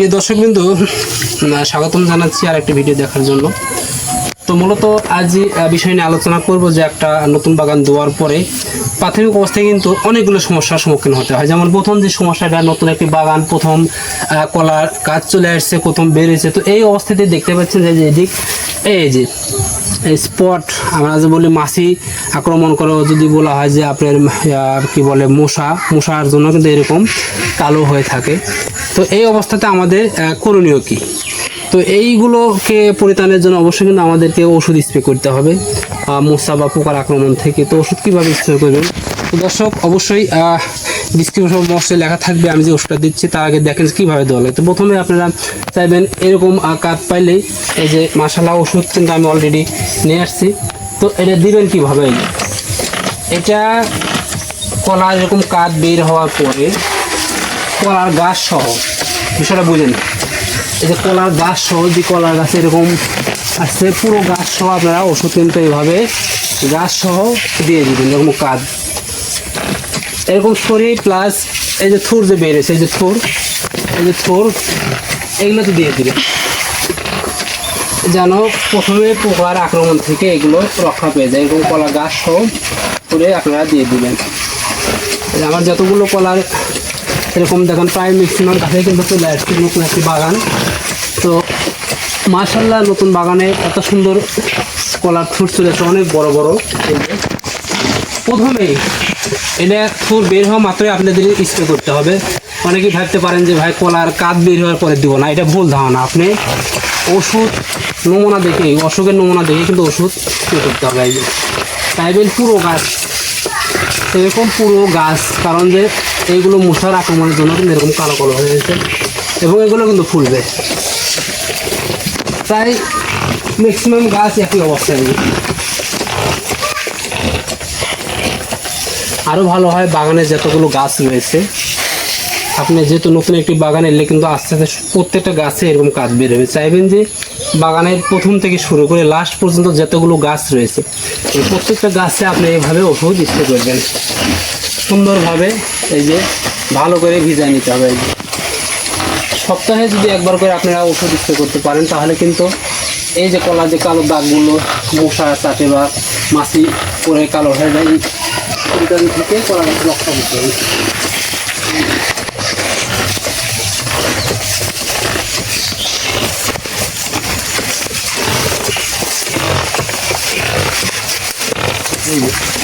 প্রিয় দর্শক বিন্দু স্বাগতম জানাচ্ছি আর একটি ভিডিও দেখার জন্য। তো মূলত আজ বিষয় নিয়ে আলোচনা করব যে একটা নতুন বাগান দেওয়ার পরে প্রাথমিক অবস্থায় কিন্তু অনেকগুলো সমস্যার সম্মুখীন হতে হয়। যেমন প্রথম যে সমস্যাটা, নতুন একটি বাগান, প্রথম কলার কাজ চলে আসছে, প্রথম বেড়েছে তো এই অবস্থাতে দেখতে পাচ্ছেন যে এদিক, এই যে স্পট, আমরা যে বলি মাছি আক্রমণ করে, যদি বলা হয় যে আপনার কি বলে, মশা, মশার জন্য কিন্তু এরকম কালো হয়ে থাকে। তো এই অবস্থাতে আমাদের করণীয় কি? তো এইগুলোকে পরিত্রাণের জন্য অবশ্যই কিন্তু আমাদেরকে ওষুধ স্প্রে করতে হবে। মশা বা পোকার আক্রমণ থেকে। তো ওষুধ কীভাবে স্প্রে করবেন? তো দর্শক, অবশ্যই ডিসক্রিপশন বক্সে লেখা থাকবে, আমি যে ওষুধটা দিচ্ছি, তার আগে দেখেন কীভাবে দেওয়া লাগে। তো প্রথমে আপনারা চাইবেন এরকম কাঠ পাইলেই এই যে মাসালা ওষুধ কিন্তু আমি অলরেডি নিয়ে আসছি। তো এটা দিবেন কীভাবে? এটা কলা এরকম কাঠ বের হওয়ার পরে কলার গাছ সহ, বিষয়টা বুঝেন এই যে কলার গাছ সহ যে কলার গাছ এরকম আসছে পুরো গাছ সহ আপনারা ওষুধ কিন্তু এইভাবে গাছ সহ দিয়ে দিবেন, এরকম কাজ। এরকম সরি প্লাস এই যে থুর যে বেড়েছে এই যে থুর, এই যে থুর, এগুলো তো দিয়ে দিবেন। যেন প্রথমে পোকার আক্রমণ থেকে এগুলো রক্ষা পেয়ে যায়, এরকম কলা গাছ সহ করে আপনারা দিয়ে দিবেন। আমার যতগুলো কলার এরকম দেখেন, প্রায় ম্যাক্সিমাম গাছে কিন্তু চলে আসছে, নতুন একটি বাগান। তো মার্শাল্লাহ নতুন বাগানে এত সুন্দর কলার ফুট চলেছে, অনেক বড় বড়। প্রথমেই এটা ফুল বের হওয়া মাত্রই আপনাদের স্প্রে করতে হবে। অনেকেই ভাবতে পারেন যে ভাই কলার কাঠ বের হওয়ার পরে দিব না, এটা ভুল ধারণা। আপনি ওষুধ নমুনা দেখে অসুখের নমুনা দেখে কিন্তু ওষুধ স্প্রে করতে হবে এই তাইবেন পুরো গাছ, এরকম পুরো গাছ, কারণ যে এইগুলো মশার আক্রমণের জন্য কিন্তু এরকম কালো কালো হয়ে গেছে। এবং এগুলো কিন্তু ফুলবে। প্রায় ম্যাক্সিমাম গাছ একই অবস্থায় আরও ভালো হয় বাগানে যতগুলো গাছ রয়েছে। আপনি যেহেতু নতুন একটি বাগান এলে কিন্তু আস্তে আস্তে প্রত্যেকটা গাছে এরকম কাজ বের হবে। চাইবেন যে বাগানের প্রথম থেকে শুরু করে লাস্ট পর্যন্ত যতগুলো গাছ রয়েছে প্রত্যেকটা গাছে আপনি এইভাবে ওষুধ স্প্রে করবেন। সুন্দরভাবে এই যে ভালো করে ভিজায় নিতে হবে। সপ্তাহে যদি একবার করে আপনারা ওষুধ স্প্রে করতে পারেন, তাহলে কিন্তু এই যে কলা, যে কালো দাগগুলো, মশা চাটে বা মাছি পরে কালো হয়ে যায় এইটার থেকে কলা রক্ষা করতে হবে এই যে।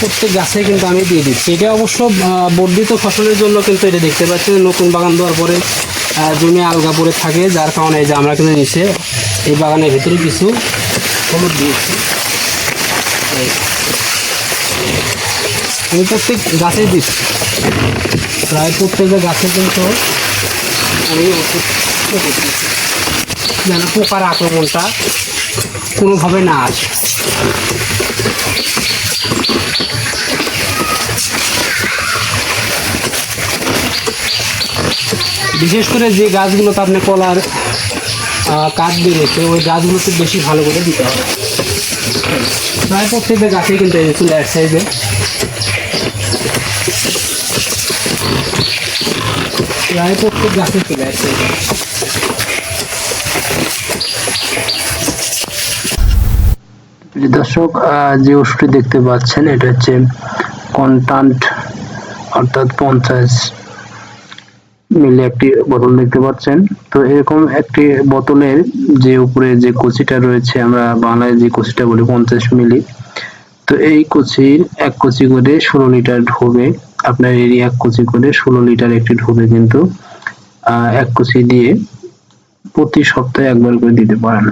প্রত্যেক গাছে কিন্তু আমি দিয়ে দিচ্ছি। এটা অবশ্য বর্ধিত ফসলের জন্য কিন্তু এটা দেখতে পাচ্ছি নতুন বাগান দেওয়ার পরে জমি আলগা পড়ে থাকে, যার কারণে এই যে আমরা কিন্তু নিচে এই বাগানের ভিতরে কিছু হলুদ দিয়েছি। আমি প্রত্যেক গাছে দিচ্ছি। প্রায় প্রত্যেকটা গাছে কিন্তু আমি যেন পোকার আক্রমণটা কোনোভাবে না আসে বিশেষ করে যে গাছগুলোতে আপনি কলার আহ, কাঠ বেরোচ্ছে ওই গাছগুলোতে বেশি ভালো করে দিতে হবে। প্রায় প্রত্যেকটা গাছে কিন্তু চলে এই যে প্রায় প্রত্যেক গাছে চলে আসছে এই দর্শক যে ওষুধটি দেখতে পাচ্ছেন, এটা হচ্ছে কন্টান্ট অর্থাৎ পঞ্চাশ মিলে একটি বোতল দেখতে পাচ্ছেন। তো এরকম একটি বোতলের যে উপরে যে কচিটা রয়েছে, আমরা বাংলায় যে কচিটা বলি, পঞ্চাশ মিলি, তো এই কচির এক কচি করে ষোলো লিটার ঢোবে। আপনার এই এক কচি করে ষোলো লিটার একটি ঢোবে কিন্তু এক কচি দিয়ে প্রতি সপ্তাহে একবার করে দিতে পারেন।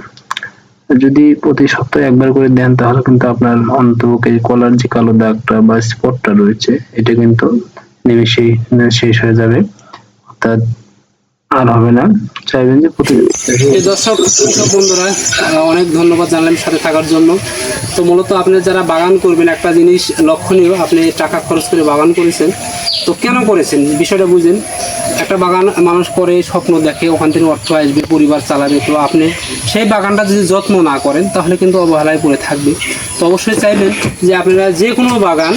যদি প্রতি সপ্তাহে একবার করে দেন, তাহলে কিন্তু আপনার অন্তকে কলার যে কালো দাগটা বা স্পটটা রয়েছে, এটা কিন্তু নিমেষেই শেষ হয়ে যাবে। অর্থাৎ আর হবে না। চাইবেন যে দর্শক বন্ধুরা অনেক ধন্যবাদ জানলাম সাথে থাকার জন্য। তো মূলত আপনি যারা বাগান করবেন, একটা জিনিস লক্ষণীয়, আপনি টাকা খরচ করে বাগান করেছেন। তো কেন করেছেন? বিষয়টা বুঝেন। একটা বাগান মানুষ করে, স্বপ্ন দেখে, ওখান থেকে অর্থ আসবে, পরিবার চালাবে, তো আপনি সেই বাগানটা যদি যত্ন না করেন, তাহলে কিন্তু অবহেলায় পড়ে থাকবে। তো অবশ্যই চাইবেন যে আপনারা যে কোনো বাগান,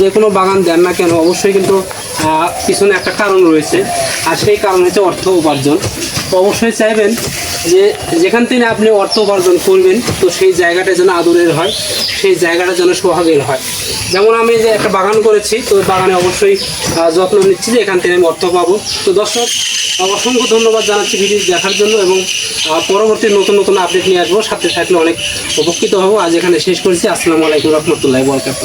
যে কোনো বাগান দেন না কেন, অবশ্যই কিন্তু পিছনে একটা কারণ রয়েছে, আর সেই কারণ হচ্ছে অর্থ উপার্জন। অবশ্যই চাইবেন যে যেখান থেকে আপনি অর্থ উপার্জন করবেন, তো সেই জায়গাটা যেন আদরের হয়, সেই জায়গাটা যেন সোহাগের হয়। যেমন আমি যে একটা বাগান করেছি, তো বাগানে অবশ্যই যত্ন নিচ্ছি যে এখান থেকে আমি অর্থ পাবো। তো দর্শক, অসংখ্য ধন্যবাদ জানাচ্ছি ভিডিও দেখার জন্য এবং পরবর্তী নতুন নতুন আপডেট নিয়ে আসব। সাথে থাকলে অনেক উপকৃত হব। আজ এখানে শেষ করেছি। আসসালামু আলাইকুম রহমতুল্লাহ বরকাত